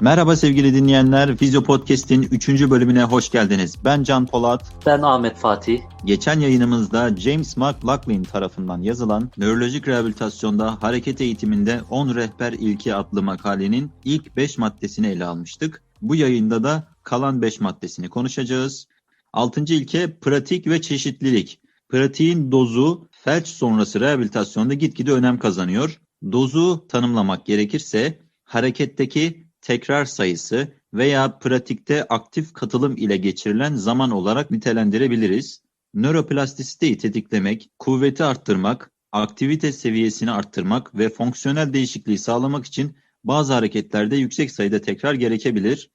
Merhaba sevgili dinleyenler, Fizyo Podcast'in 3. bölümüne hoş geldiniz. Ben Can Polat. Ben Ahmet Fatih. Geçen yayınımızda James McLaughlin tarafından yazılan Nörolojik Rehabilitasyonda Hareket Eğitiminde 10 Rehber İlki adlı makalenin ilk 5 maddesini ele almıştık. Bu yayında da kalan 5 maddesini konuşacağız. 6. ilke pratik ve çeşitlilik. Pratiğin dozu felç sonrası rehabilitasyonda gitgide önem kazanıyor. Dozu tanımlamak gerekirse hareketteki tekrar sayısı veya pratikte aktif katılım ile geçirilen zaman olarak nitelendirebiliriz. Nöroplastisiteyi tetiklemek, kuvveti arttırmak, aktivite seviyesini arttırmak ve fonksiyonel değişikliği sağlamak için bazı hareketlerde yüksek sayıda tekrar gerekebilir.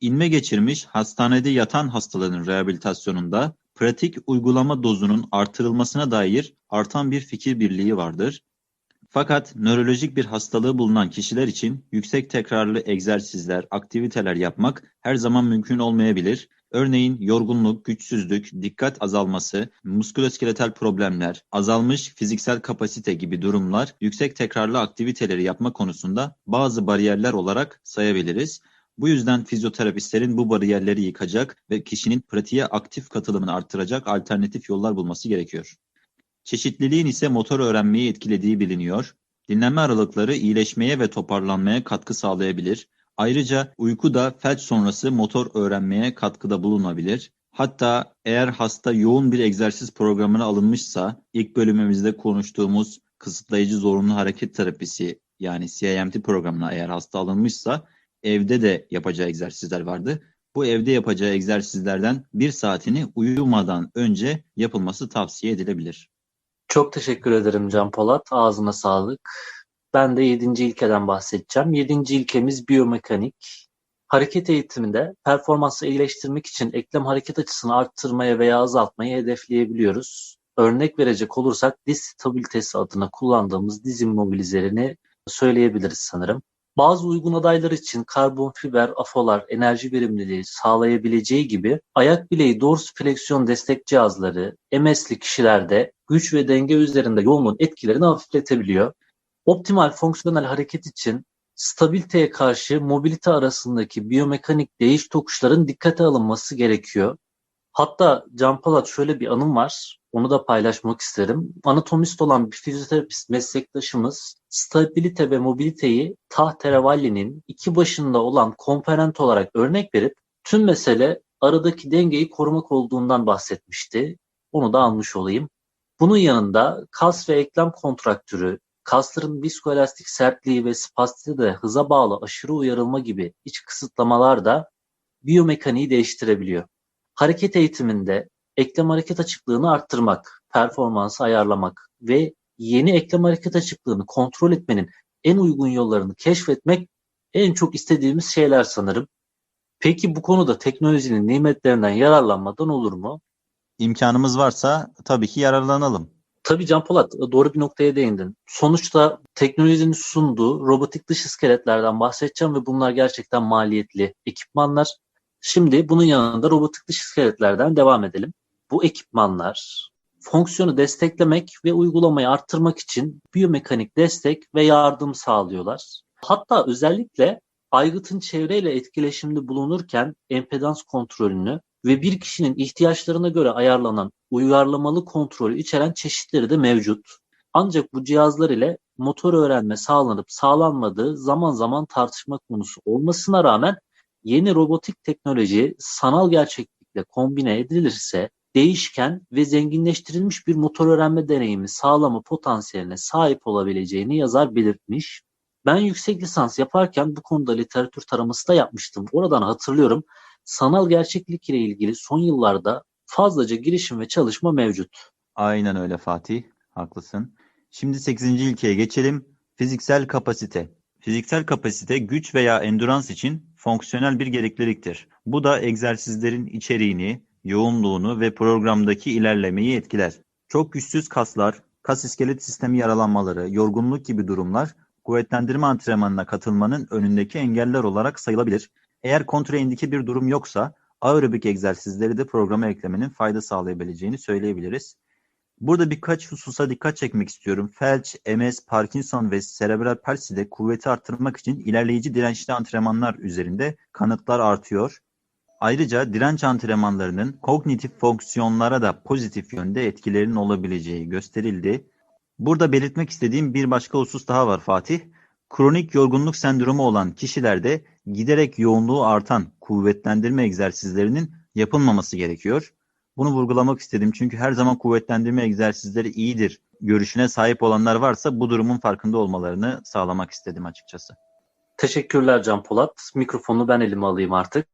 İnme geçirmiş hastanede yatan hastaların rehabilitasyonunda pratik uygulama dozunun artırılmasına dair artan bir fikir birliği vardır. Fakat nörolojik bir hastalığı bulunan kişiler için yüksek tekrarlı egzersizler, aktiviteler yapmak her zaman mümkün olmayabilir. Örneğin yorgunluk, güçsüzlük, dikkat azalması, musküloskeletal problemler, azalmış fiziksel kapasite gibi durumlar yüksek tekrarlı aktiviteleri yapma konusunda bazı bariyerler olarak sayabiliriz. Bu yüzden fizyoterapistlerin bu bariyerleri yıkacak ve kişinin pratiğe aktif katılımını artıracak alternatif yollar bulması gerekiyor. Çeşitliliğin ise motor öğrenmeyi etkilediği biliniyor. Dinlenme aralıkları iyileşmeye ve toparlanmaya katkı sağlayabilir. Ayrıca uyku da felç sonrası motor öğrenmeye katkıda bulunabilir. Hatta eğer hasta yoğun bir egzersiz programına alınmışsa ilk bölümümüzde konuştuğumuz kısıtlayıcı zorunlu hareket terapisi yani CIMT programına eğer hasta alınmışsa evde de yapacağı egzersizler vardı. Bu evde yapacağı egzersizlerden bir saatini uyumadan önce yapılması tavsiye edilebilir. Çok teşekkür ederim Can Polat. Ağzına sağlık. Ben de yedinci ilkeden bahsedeceğim. Yedinci ilkemiz biyomekanik. Hareket eğitiminde performansı iyileştirmek için eklem hareket açısını arttırmaya veya azaltmayı hedefleyebiliyoruz. Örnek verecek olursak diz stabilitesi adına kullandığımız diz immobilizlerini söyleyebiliriz sanırım. Bazı uygun adaylar için karbon fiber, afolar enerji verimliliği sağlayabileceği gibi ayak bileği dorsifleksiyon destek cihazları MS'li kişilerde güç ve denge üzerinde yoğunluğun etkilerini hafifletebiliyor. Optimal fonksiyonel hareket için stabiliteye karşı mobilite arasındaki biyomekanik değiş tokuşların dikkate alınması gerekiyor. Hatta Can Polat şöyle bir anım var. Onu da paylaşmak isterim. Anatomist olan bir fizyoterapist meslektaşımız stabilite ve mobiliteyi tahterevalli'nin iki başında olan komponent olarak örnek verip tüm mesele aradaki dengeyi korumak olduğundan bahsetmişti. Onu da almış olayım. Bunun yanında kas ve eklem kontraktürü, kasların viskoelastik sertliği ve spastite hıza bağlı aşırı uyarılma gibi iç kısıtlamalar da biyomekaniği değiştirebiliyor. Hareket eğitiminde eklem hareket açıklığını arttırmak, performansı ayarlamak ve yeni eklem hareket açıklığını kontrol etmenin en uygun yollarını keşfetmek en çok istediğimiz şeyler sanırım. Peki bu konuda teknolojinin nimetlerinden yararlanmadan olur mu? İmkanımız varsa tabii ki yararlanalım. Tabii Can Polat doğru bir noktaya değindin. Sonuçta teknolojinin sunduğu robotik dış iskeletlerden bahsedeceğim ve bunlar gerçekten maliyetli ekipmanlar. Şimdi bunun yanında robotik dış iskeletlerden devam edelim. Bu ekipmanlar fonksiyonu desteklemek ve uygulamayı arttırmak için biyomekanik destek ve yardım sağlıyorlar. Hatta özellikle aygıtın çevreyle etkileşimde bulunurken empedans kontrolünü ve bir kişinin ihtiyaçlarına göre ayarlanan uyarlamalı kontrolü içeren çeşitleri de mevcut. Ancak bu cihazlar ile motor öğrenme sağlanıp sağlanmadığı zaman zaman tartışma konusu olmasına rağmen yeni robotik teknoloji sanal gerçeklikle kombine edilirse değişken ve zenginleştirilmiş bir motor öğrenme deneyimi sağlama potansiyeline sahip olabileceğini yazar belirtmiş. Ben yüksek lisans yaparken bu konuda literatür taraması da yapmıştım. Oradan hatırlıyorum sanal gerçeklik ile ilgili son yıllarda fazlaca girişim ve çalışma mevcut. Aynen öyle Fatih, haklısın. Şimdi 8. ilkeye geçelim. Fiziksel kapasite. Fiziksel kapasite güç veya endurans için fonksiyonel bir gerekliliktir. Bu da egzersizlerin içeriğini, yoğunluğunu ve programdaki ilerlemeyi etkiler. Çok güçsüz kaslar, kas iskelet sistemi yaralanmaları, yorgunluk gibi durumlar kuvvetlendirme antrenmanına katılmanın önündeki engeller olarak sayılabilir. Eğer kontraindike bir durum yoksa aerobik egzersizleri de programa eklemenin fayda sağlayabileceğini söyleyebiliriz. Burada birkaç hususa dikkat çekmek istiyorum. Felç, MS, Parkinson ve serebral palside kuvveti arttırmak için ilerleyici dirençli antrenmanlar üzerinde kanıtlar artıyor. Ayrıca direnç antrenmanlarının kognitif fonksiyonlara da pozitif yönde etkilerinin olabileceği gösterildi. Burada belirtmek istediğim bir başka husus daha var Fatih. Kronik yorgunluk sendromu olan kişilerde giderek yoğunluğu artan kuvvetlendirme egzersizlerinin yapılmaması gerekiyor. Bunu vurgulamak istedim çünkü her zaman kuvvetlendirme egzersizleri iyidir görüşüne sahip olanlar varsa bu durumun farkında olmalarını sağlamak istedim açıkçası. Teşekkürler Can Polat. Mikrofonu ben elime alayım artık.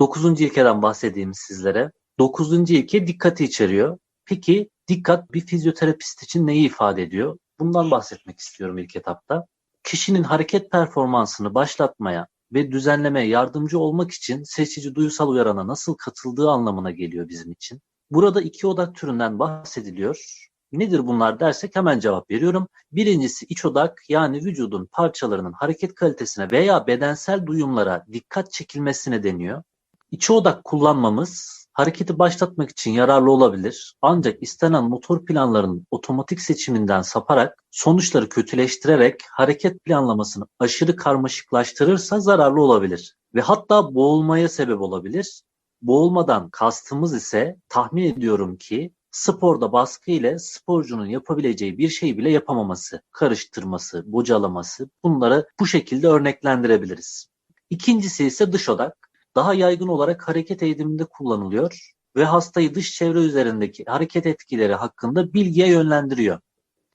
Dokuzuncu ilkeden bahsedeyim sizlere. Dokuzuncu ilke dikkati içeriyor. Peki dikkat bir fizyoterapist için neyi ifade ediyor? Bundan bahsetmek istiyorum ilk etapta. Kişinin hareket performansını başlatmaya ve düzenlemeye yardımcı olmak için seçici duyusal uyarana nasıl katıldığı anlamına geliyor bizim için. Burada iki odak türünden bahsediliyor. Nedir bunlar dersek hemen cevap veriyorum. Birincisi iç odak yani vücudun parçalarının hareket kalitesine veya bedensel duyumlara dikkat çekilmesine deniyor. İçi odak kullanmamız hareketi başlatmak için yararlı olabilir. Ancak istenen motor planlarının otomatik seçiminden saparak sonuçları kötüleştirerek hareket planlamasını aşırı karmaşıklaştırırsa zararlı olabilir ve hatta boğulmaya sebep olabilir. Boğulmadan kastımız ise tahmin ediyorum ki sporda baskı ile sporcunun yapabileceği bir şey bile yapamaması, karıştırması, bocalaması bunları bu şekilde örneklendirebiliriz. İkincisi ise dış odak. Daha yaygın olarak hareket eğitiminde kullanılıyor ve hastayı dış çevre üzerindeki hareket etkileri hakkında bilgiye yönlendiriyor.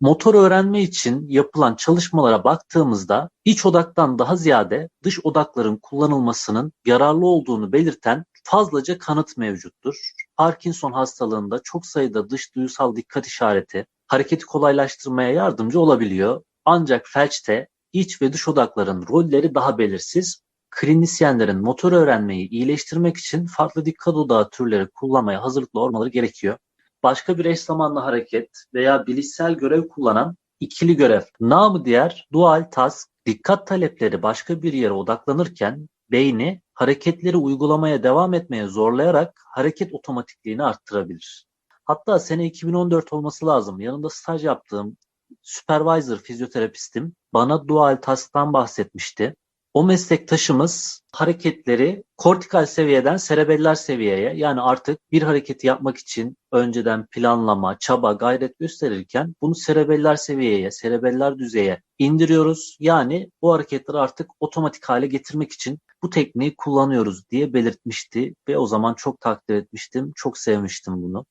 Motor öğrenme için yapılan çalışmalara baktığımızda iç odaktan daha ziyade dış odakların kullanılmasının yararlı olduğunu belirten fazlaca kanıt mevcuttur. Parkinson hastalığında çok sayıda dış duyusal dikkat işareti hareketi kolaylaştırmaya yardımcı olabiliyor. Ancak felçte iç ve dış odakların rolleri daha belirsiz. Klinisyenlerin motor öğrenmeyi iyileştirmek için farklı dikkat odağı türleri kullanmaya hazırlıklı olmaları gerekiyor. Başka bir eş zamanlı hareket veya bilişsel görev kullanan ikili görev, namı diğer dual task, dikkat talepleri başka bir yere odaklanırken beyni hareketleri uygulamaya devam etmeye zorlayarak hareket otomatikliğini arttırabilir. Hatta sene 2014 olması lazım. Yanında staj yaptığım supervisor fizyoterapistim bana dual task'tan bahsetmişti. O meslektaşımız hareketleri kortikal seviyeden serebellar seviyeye yani artık bir hareketi yapmak için önceden planlama, çaba, gayret gösterirken bunu serebellar seviyeye, serebellar düzeye indiriyoruz. Yani bu hareketleri artık otomatik hale getirmek için bu tekniği kullanıyoruz diye belirtmişti ve o zaman çok takdir etmiştim, çok sevmiştim bunu.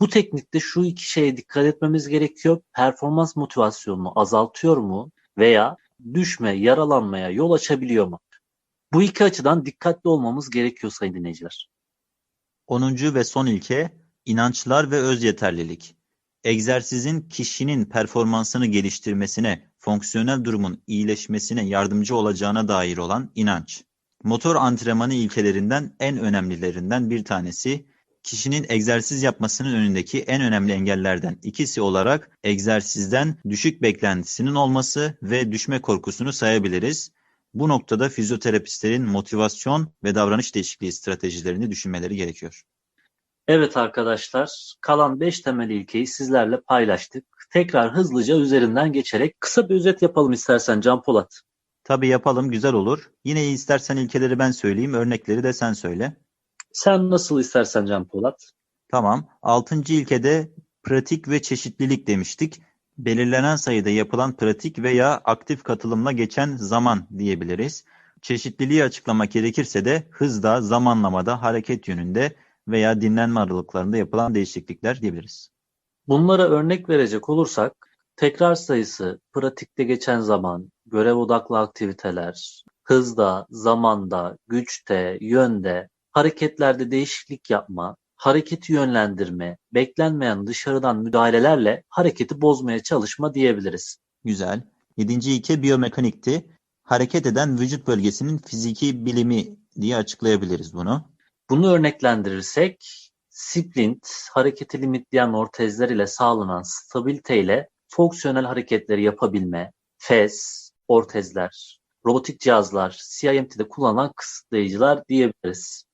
Bu teknikte şu iki şeye dikkat etmemiz gerekiyor. Performans motivasyonunu azaltıyor mu veya düşme, yaralanmaya yol açabiliyor mu? Bu iki açıdan dikkatli olmamız gerekiyor sayın dinleyiciler. 10. ve son ilke inançlar ve öz yeterlilik. Egzersizin kişinin performansını geliştirmesine, fonksiyonel durumun iyileşmesine yardımcı olacağına dair olan inanç. Motor antrenmanı ilkelerinden en önemlilerinden bir tanesi, kişinin egzersiz yapmasının önündeki en önemli engellerden ikisi olarak egzersizden düşük beklentisinin olması ve düşme korkusunu sayabiliriz. Bu noktada fizyoterapistlerin motivasyon ve davranış değişikliği stratejilerini düşünmeleri gerekiyor. Evet arkadaşlar, kalan 5 temel ilkeyi sizlerle paylaştık. Tekrar hızlıca üzerinden geçerek kısa bir özet yapalım istersen Can Polat. Tabii yapalım, güzel olur. Yine istersen ilkeleri ben söyleyeyim, örnekleri de sen söyle. Sen nasıl istersen Can Polat. Tamam. Altıncı ilkede pratik ve çeşitlilik demiştik. Belirlenen sayıda yapılan pratik veya aktif katılımla geçen zaman diyebiliriz. Çeşitliliği açıklamak gerekirse de hızda, zamanlamada, hareket yönünde veya dinlenme aralıklarında yapılan değişiklikler diyebiliriz. Bunlara örnek verecek olursak tekrar sayısı, pratikte geçen zaman, görev odaklı aktiviteler, hızda, zamanda, güçte, yönde, hareketlerde değişiklik yapma, hareketi yönlendirme, beklenmeyen dışarıdan müdahalelerle hareketi bozmaya çalışma diyebiliriz. Güzel. Yedinci ilke biyomekanikti. Hareket eden vücut bölgesinin fiziki bilimi diye açıklayabiliriz bunu. Bunu örneklendirirsek splint, hareketi limitleyen ortezler ile sağlanan stabilite ile fonksiyonel hareketleri yapabilme, fez, ortezler, robotik cihazlar, CIMT'de kullanılan kısıtlayıcılar diyebiliriz.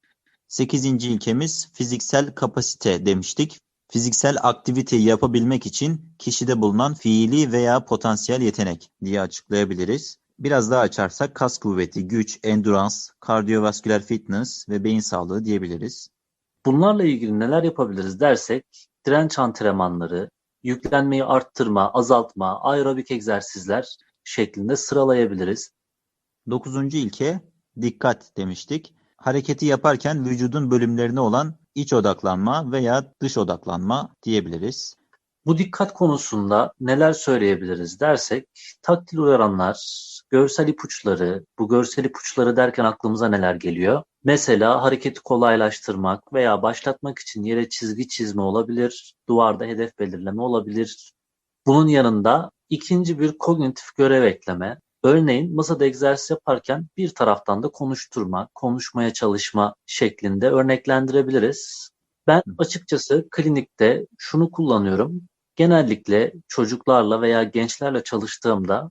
Sekizinci ilkemiz fiziksel kapasite demiştik. Fiziksel aktiviteyi yapabilmek için kişide bulunan fiili veya potansiyel yetenek diye açıklayabiliriz. Biraz daha açarsak kas kuvveti, güç, endurance, kardiyovasküler fitness ve beyin sağlığı diyebiliriz. Bunlarla ilgili neler yapabiliriz dersek, direnç antrenmanları, yüklenmeyi arttırma, azaltma, aerobik egzersizler şeklinde sıralayabiliriz. Dokuzuncu ilke dikkat demiştik. Hareketi yaparken vücudun bölümlerine olan iç odaklanma veya dış odaklanma diyebiliriz. Bu dikkat konusunda neler söyleyebiliriz dersek, taktil uyaranlar, görsel ipuçları, bu görsel ipuçları derken aklımıza neler geliyor? Mesela hareketi kolaylaştırmak veya başlatmak için yere çizgi çizme olabilir, duvarda hedef belirleme olabilir. Bunun yanında ikinci bir kognitif görev ekleme, örneğin masada egzersiz yaparken bir taraftan da konuşturma, konuşmaya çalışma şeklinde örneklendirebiliriz. Ben açıkçası klinikte şunu kullanıyorum. Genellikle çocuklarla veya gençlerle çalıştığımda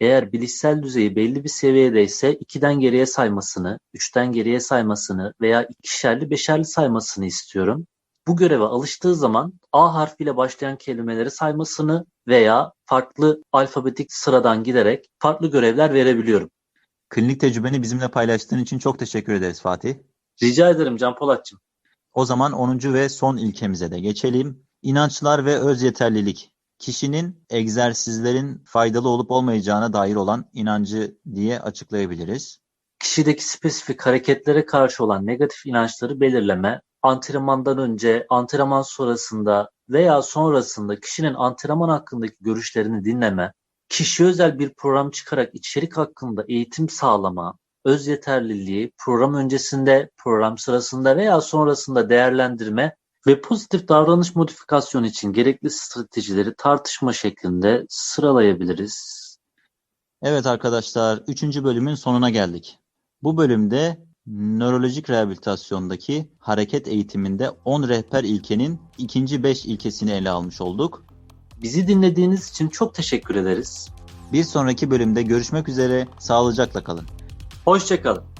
eğer bilişsel düzeyi belli bir seviyedeyse 2'den geriye saymasını, 3'ten geriye saymasını veya ikişerli beşerli saymasını istiyorum. Bu göreve alıştığı zaman A harfiyle başlayan kelimeleri saymasını veya farklı alfabetik sıradan giderek farklı görevler verebiliyorum. Klinik tecrübeni bizimle paylaştığın için çok teşekkür ederiz Fatih. Rica ederim Can Polatçım. O zaman 10. ve son ilkemize de geçelim. İnançlar ve öz yeterlilik. Kişinin egzersizlerin faydalı olup olmayacağına dair olan inancı diye açıklayabiliriz. Kişideki spesifik hareketlere karşı olan negatif inançları belirleme, antrenmandan önce, antrenman sonrasında veya sonrasında kişinin antrenman hakkındaki görüşlerini dinleme, kişi özel bir program çıkarak içerik hakkında eğitim sağlama, öz yeterliliği program öncesinde, program sırasında veya sonrasında değerlendirme ve pozitif davranış modifikasyonu için gerekli stratejileri tartışma şeklinde sıralayabiliriz. Evet arkadaşlar, 3. bölümün sonuna geldik. Bu bölümde nörolojik rehabilitasyondaki hareket eğitiminde 10 rehber ilkenin ikinci 5 ilkesini ele almış olduk. Bizi dinlediğiniz için çok teşekkür ederiz. Bir sonraki bölümde görüşmek üzere, sağlıcakla kalın. Hoşçakalın.